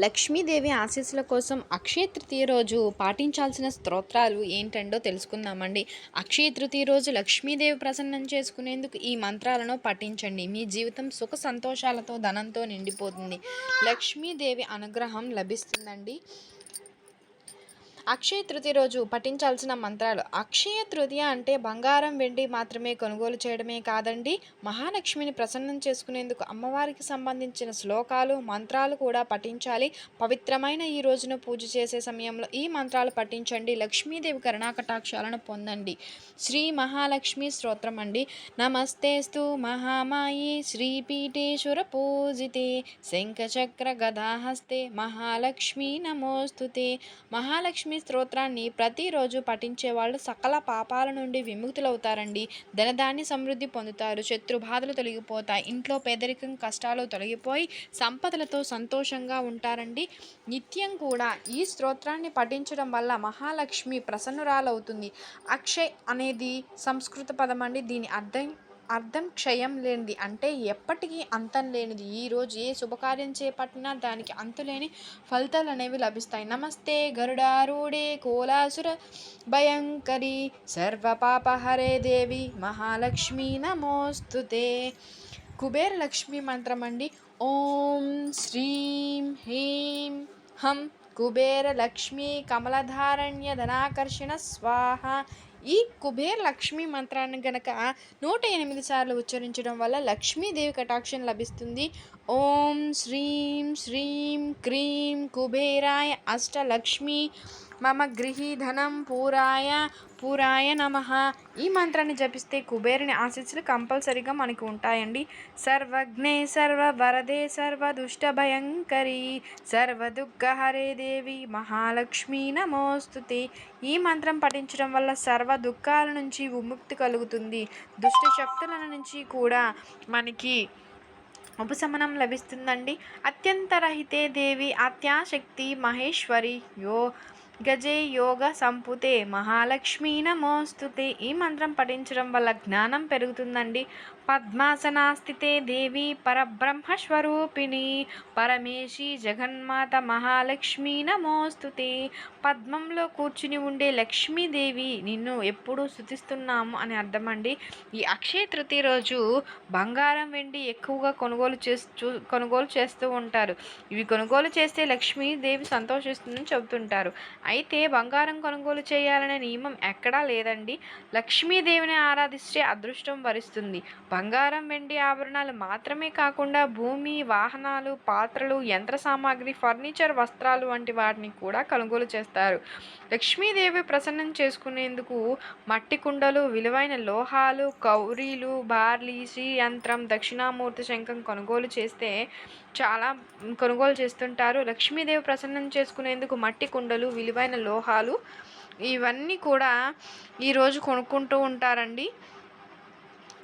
లక్ష్మీదేవి ఆశీస్సుల కోసం అక్షయ తృతీయ రోజు పాటించాల్సిన స్తోత్రాలు ఏంటండో తెలుసుకుందామండి. అక్షయ తృతీయ రోజు లక్ష్మీదేవి ప్రసన్నం చేసుకునేందుకు ఈ మంత్రాలను పఠించండి. మీ జీవితం సుఖ సంతోషాలతో ధనంతో నిండిపోతుంది. లక్ష్మీదేవి అనుగ్రహం లభిస్తుందండి. అక్షయ తృతీయ రోజు పఠించాల్సిన మంత్రాలు. అక్షయ తృతీయ అంటే బంగారం వెండి మాత్రమే కొనుగోలు చేయడమే కాదండి మహాలక్ష్మిని ప్రసన్నం చేసుకునేందుకు అమ్మవారికి సంబంధించిన శ్లోకాలు మంత్రాలు కూడా పఠించాలి. పవిత్రమైన ఈ రోజున పూజ చేసే సమయంలో ఈ మంత్రాలు పఠించండి. లక్ష్మీదేవి కరుణాకటాక్షాలను పొందండి. శ్రీ మహాలక్ష్మి స్తోత్రం అండి. నమస్తేస్తు మహామాయి శ్రీపీఠేశ్వర పూజితే శంఖచక్ర గదాహస్తే మహాలక్ష్మి నమోస్తుతే. మహాలక్ష్మి స్తోత్రాన్ని ప్రతిరోజు పఠించే వాళ్ళు సకల పాపాల నుండి విముక్తులవుతారండి. ధనధాన్య సమృద్ధి పొందుతారు. శత్రు బాధలు తొలగిపోతాయి. ఇంట్లో పేదరికం కష్టాలు తొలగిపోయి సంపదలతో సంతోషంగా ఉంటారండి. నిత్యం కూడా ఈ స్తోత్రాన్ని పఠించడం వల్ల మహాలక్ష్మి ప్రసన్నురాలవుతుంది. అక్షయ్ అనేది సంస్కృత పదం అండి. దీని అర్థం అర్థం క్షయం లేనిది అంటే ఎప్పటికీ అంతం లేనిది. ఈరోజు ఏ శుభకార్యం చేపట్టినా దానికి అంతులేని ఫలితాలు అనేవి లభిస్తాయి. నమస్తే గరుడారూఢే కోలాసుర భయంకరి సర్వపాపహరే దేవి మహాలక్ష్మి నమోస్తుతే. కుబేర లక్ష్మి మంత్రం అండి. ఓం శ్రీం హ్రీం హం. కుబేర లక్ష్మీ కమలధారణ్య ధనాకర్షణ స్వాహ. ఈ కుబేర్ లక్ష్మీ మంత్రాన్ని గనక నూట ఎనిమిది సార్లు ఉచ్చరించడం వల్ల లక్ష్మీదేవి కటాక్షం లభిస్తుంది. ఓం శ్రీం శ్రీం క్రీం కుబేరాయ అష్టలక్ష్మి మమ గృహీధనం పూరాయ పూరాయ నమ. ఈ మంత్రాన్ని జపిస్తే కుబేరుని ఆశీస్సులు కంపల్సరీగా మనకు ఉంటాయండి. సర్వజ్ఞే సర్వ వరదే సర్వ దుష్ట భయంకరి సర్వ దుఃఖహరే దేవి మహాలక్ష్మి నమోస్తుతి. ఈ మంత్రం పఠించడం వల్ల సర్వ దుఃఖాల నుంచి విముక్తి కలుగుతుంది. దుష్ట శక్తుల నుంచి కూడా మనకి ఉపశమనం లభిస్తుందండి. అత్యంత రహితే దేవి అత్యాశక్తి మహేశ్వరి. యో గజే యోగ సంపుతే మహాలక్ష్మీ నమోస్తుతే ఈ మంత్రం పఠించడం వల్ల జ్ఞానం పెరుగుతుందండి. పద్మాసనాస్థితే దేవి పరబ్రహ్మస్వరూపిణి. పరమేశి జగన్మాత మహాలక్ష్మీ నమోస్తుతే పద్మంలో కూర్చుని ఉండే లక్ష్మీదేవి నిన్ను ఎప్పుడూ స్థుతిస్తున్నాము అని అర్థమండి. ఈ అక్షయ తృతీయ రోజు బంగారం వెండి ఎక్కువగా కొనుగోలు చేస్తూ కొనుగోలు చేస్తూ ఉంటారు. ఇవి కొనుగోలు చేస్తే లక్ష్మీదేవి సంతోషిస్తుందని చెబుతుంటారు. అయితే బంగారం కొనుగోలు చేయాలనే నియమం ఎక్కడా లేదండి. లక్ష్మీదేవిని ఆరాధిస్తే అదృష్టం వరిస్తుంది. బంగారం వెండి ఆభరణాలు మాత్రమే కాకుండా భూమి వాహనాలు పాత్రలు యంత్ర సామాగ్రి ఫర్నిచర్ వస్త్రాలు వంటి వాటిని కూడా కొనుగోలు చేస్తారు. లక్ష్మీదేవి ప్రసన్నం చేసుకునేందుకు మట్టి కుండలు విలువైన లోహాలు కౌరీలు బార్లీ యంత్రం దక్షిణామూర్తి శంఖం కొనుగోలు చేస్తే చాలా కొనుగోలు చేస్తుంటారు. లక్ష్మీదేవి ప్రసన్నం చేసుకునేందుకు మట్టి కుండలు విలువ విలువైన లోహాలు ఇవన్నీ కూడా ఈరోజు కొనుక్కుంటూ ఉంటారండి.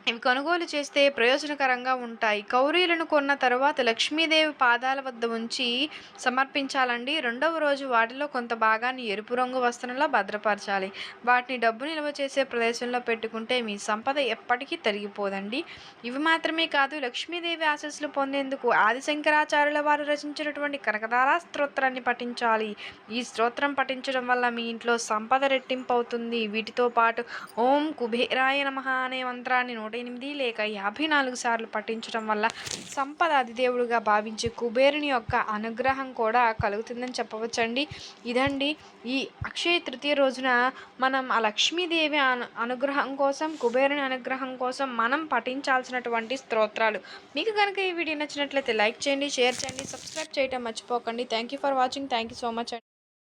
ఇవి కొనుగోలు చేస్తే ప్రయోజనకరంగా ఉంటాయి. కౌరీలను కొన్న తర్వాత లక్ష్మీదేవి పాదాల వద్ద ఉంచి సమర్పించాలండి. రెండవ రోజు వాటిలో కొంత భాగాన్ని ఎరుపు రంగు వస్త్రంలో భద్రపరచాలి. వాటిని డబ్బు నిల్వ చేసే ప్రదేశంలో పెట్టుకుంటే మీ సంపద ఎప్పటికీ తరిగిపోదండి. ఇవి మాత్రమే కాదు లక్ష్మీదేవి ఆశస్సులు పొందేందుకు ఆదిశంకరాచార్యుల వారు రచించినటువంటి కనకదార స్తోత్రాన్ని పఠించాలి. ఈ స్తోత్రం పఠించడం వల్ల మీ ఇంట్లో సంపద రెట్టింపు అవుతుంది వీటితో పాటు ఓం కుబేరాయ నమ అనే మంత్రాన్ని నూట ఎనిమిది లేక యాభై నాలుగు సార్లు పఠించడం వల్ల సంపద అధిదేవుడుగా భావించే కుబేరుని యొక్క అనుగ్రహం కూడా కలుగుతుందని చెప్పవచ్చండి. ఇదండి ఈ అక్షయ తృతీయ రోజున మనం ఆ లక్ష్మీదేవి అను అనుగ్రహం కోసం కుబేరుని అనుగ్రహం కోసం మనం పఠించాల్సినటువంటి స్తోత్రాలు. మీకు కనుక ఈ వీడియో నచ్చినట్లయితే లైక్ చేయండి షేర్ చేయండి సబ్స్క్రైబ్ చేయడం మర్చిపోకండి. Thank you for watching thank you so much